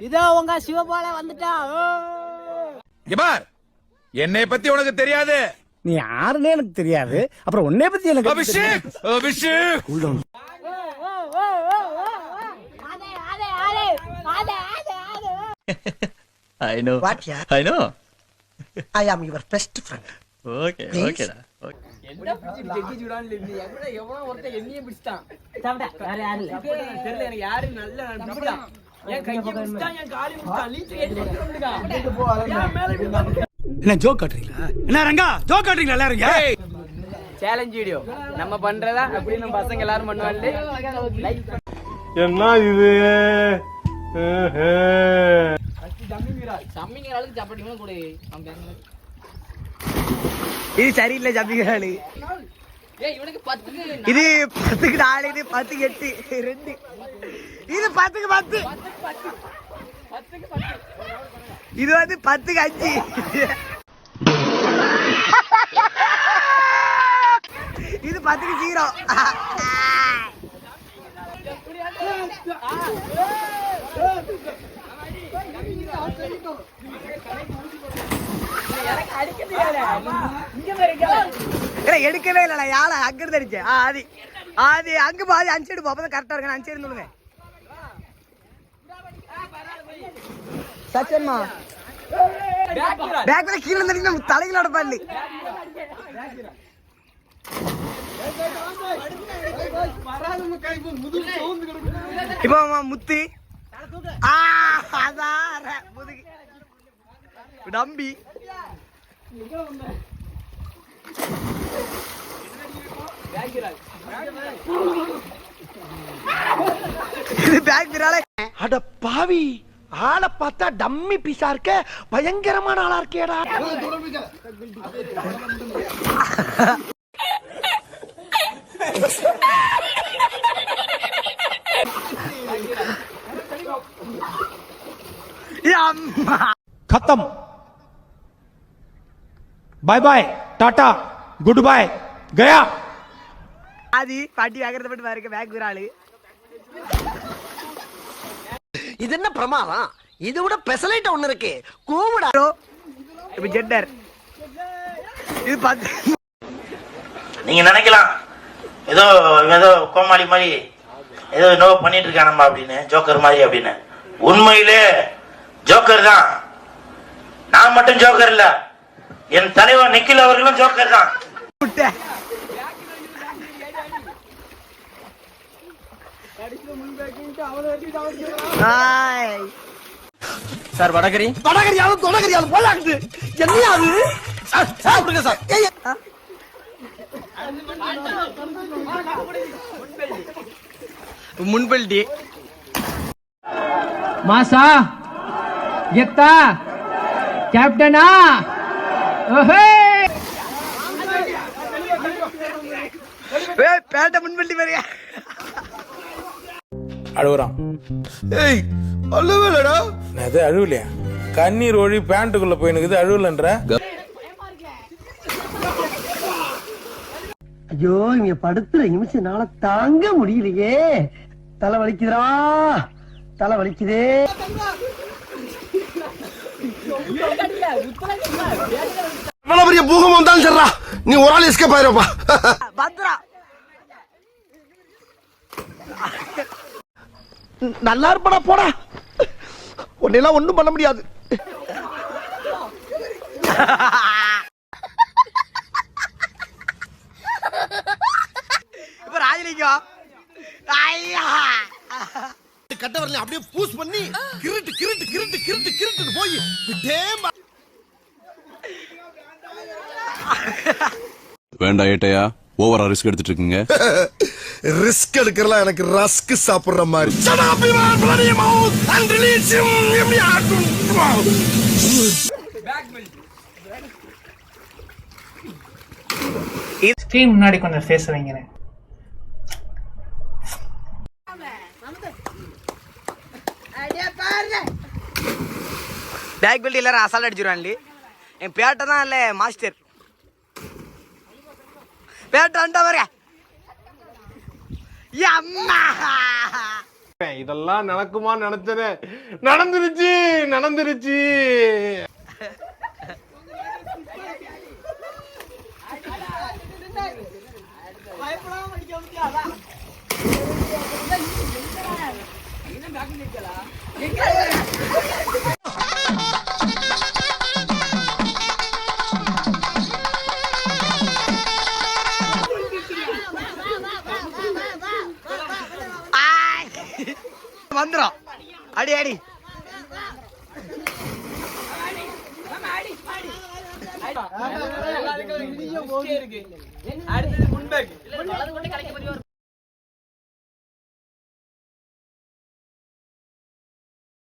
இதோ உங்க சிவபால வந்துட்டா ஓ. பார் என்னை பத்தி உனக்கு தெரியாது நீ யாருன்னே எனக்கு தெரியாது அப்புறம் உன்னை பத்தி எனக்கு? Abhishek Abhishek. Okay, Please? okay. da. okay. சாப்பிட்டா, வேற யாரும் இல்ல. என்ன ஜோக் காட்டுறீங்களா? என்ன ரங்கா? ஜோக் காட்டுறீங்களா எல்லாரும்? ஏய், சேலஞ்ச் வீடியோ நம்ம பண்றதா? அப்படி நம்ம பசங்க எல்லாரும் பண்ணுவாங்க சாப்பாடு கூட. இது சரியில்லை ஜம்பிகாலு ஏய் இவனுக்கு பத்துக்கு இது பத்துக்கு நாலு இது பத்துக்கு எட்டு ரெண்டு. இது பத்துக்கு பத்து. இது வந்து பத்துக்கு அஞ்சு. இது பத்துக்கு ஜீரோ எடுக்கவே இல்ல யாழ அங்கிருந்து அடிச்சேன். ஆதி. ஆதி அங்க பாதி அஞ்சு எடுப்போம். அப்பதான் கரெக்டா இருக்கு அஞ்சு எடுத்து சொல்லுங்க சச்சன்மா பேக்ல கீழ இருந்து நம்ம தலைகளோட பல்லு இப்போ முத்து. நம்பி அதான் ர- முதுகு இது பேக் பிரால அட பாவி ஆளை பார்த்தா டம்மி பீஸா இருக்க பயங்கரமான ஆளா இருக்கேடா அம்மா खत्म bye bye tata good bye गया ஆதி பாட்டி வாங்குறத பட்டு பாருங்க பேக் பிராலு இது என்ன பிரமாதம்? இது விட பெசலைட் ஒண்ணு இருக்கு. கூவிடா. இப்ப ஜெண்டர் இது பத்து. நீங்க நினைக்கலாம். ஏதோ ஏதோ கோமாளி மாதிரி ஏதோ என்னவோ பண்ணிட்டு இருக்கானம்மா அப்படின்னு ஜோக்கர் மாதிரி அப்படின்னு. உண்மையிலே ஜோக்கர் தான். நான் மட்டும் ஜோக்கர் இல்ல. என் தலைவர் நிக்கில் அவர்களும் ஜோக்கர் தான். சார் வடகரி? வடகரியாலும் தொடகரியாலும் போலாக்குது. என்னையா அது? சார் சாப்பிடுங்க சார். முன்பல்டி. மாசா கெத்தா கேப்டனா? ஓஹே! ஏய் பேட்டை முன்பள்ளி மாதிரியா அழுகுறான் ஏய் அல்லவேலடா அது அழுவலையா? கண்ணீர் ஒழி பேண்ட்டுக்குள்ள போயினுக்குது அழுவலன்ற. ஐயோ இங்க படுத்துற நிமிஷம்னால தாங்க முடியலையே. தலை வலிக்குதுடா. தலை வலிக்குதே. பெரிய பூகம்பம் வந்தாலும் சரிடா நீ ஒரு ஆள் எஸ்கேப் ஆயிருப்பா. நல்லா இருப்படா போடா. உன்னெல்லாம் ஒண்ணும் பண்ண முடியாது. இப்ப ராஜலிங்கம் ஐயா. கட்ட வரல அப்படியே பூஸ் பண்ணி கிருட்டு கிருட்டு கிருட்டு கிருட்டு கிருட்டு போய் வேண்டாம் ஏட்டையா. ஓவரா ரிஸ்க் எடுத்துட்டு இருக்கீங்க ரிஸ்க் எடுக்கிறலாம் எனக்கு ரஸ்க் சாப்பிடுற மாதிரி. ஸ்க்ரீன் முன்னாடி கொஞ்சம் ஃபேஸ் வைங்கிறேன் பேக் பெல்ட் எல்லாரும் அசால்ட் அடிச்சிருவான்லி என் பேட்டை தான் இல்ல மாஸ்டர் பாருங்க அம்மா இதெல்லாம் நடக்குமா நினைச்சனே. நடந்துருச்சு நடந்துருச்சு. வந்துடும் அடி அடி அடுத்தது முன்பேக்